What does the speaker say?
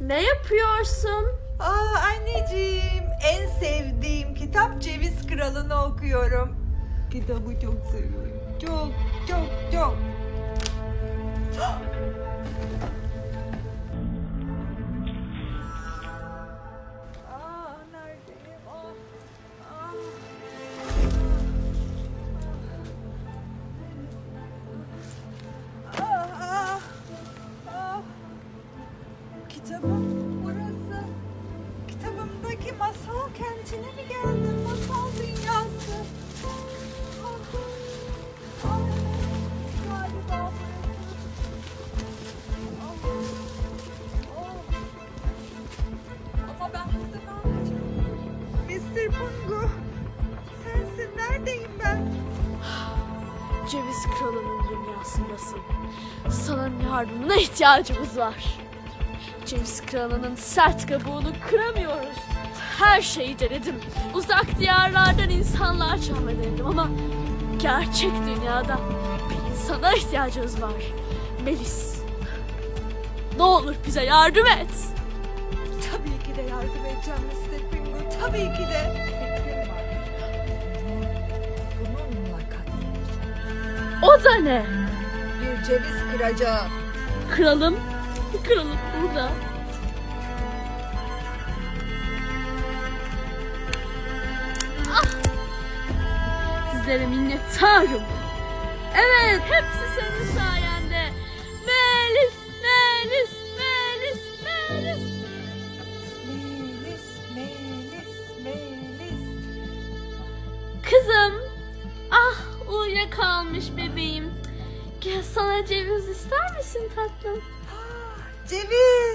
Ne yapıyorsun? Aa anneciğim en sevdiğim kitap Ceviz Kralı'nı okuyorum. Kitabı çok seviyorum. Çok çok çok. Kitabım burası. Kitabımdaki masal kentine mi geldim? Masal dünyası. Ah, ah, galiba. Ah, oh. Ama ben burada ne yapacağım? Mr. Bungo, sensin. Neredeyim ben? Ceviz kralının dünyasındasın. Sana yardımına ihtiyacımız var. Ceviz kralının sert kabuğunu kıramıyoruz. Her şeyi denedim. Uzak diyarlardan insanlar çağırma denedim ama gerçek dünyada bir insana ihtiyacımız var. Melis. Ne olur bize yardım et. Tabii ki de yardım edeceğim Mr. Bingo. Tabii ki de. Bununla katlayacağım. O da ne? Bir ceviz kıracağım. Kralım. Kralım burada. Ah! Sizlere minnettarım. Evet, hepsi senin sayende. Melis, Melis, Melis, Melis. Melis, Melis, Melis. Kızım. Ah, uyuyakalmış bebeğim. Gel sana ceviz ister misin tatlım? Ceviz.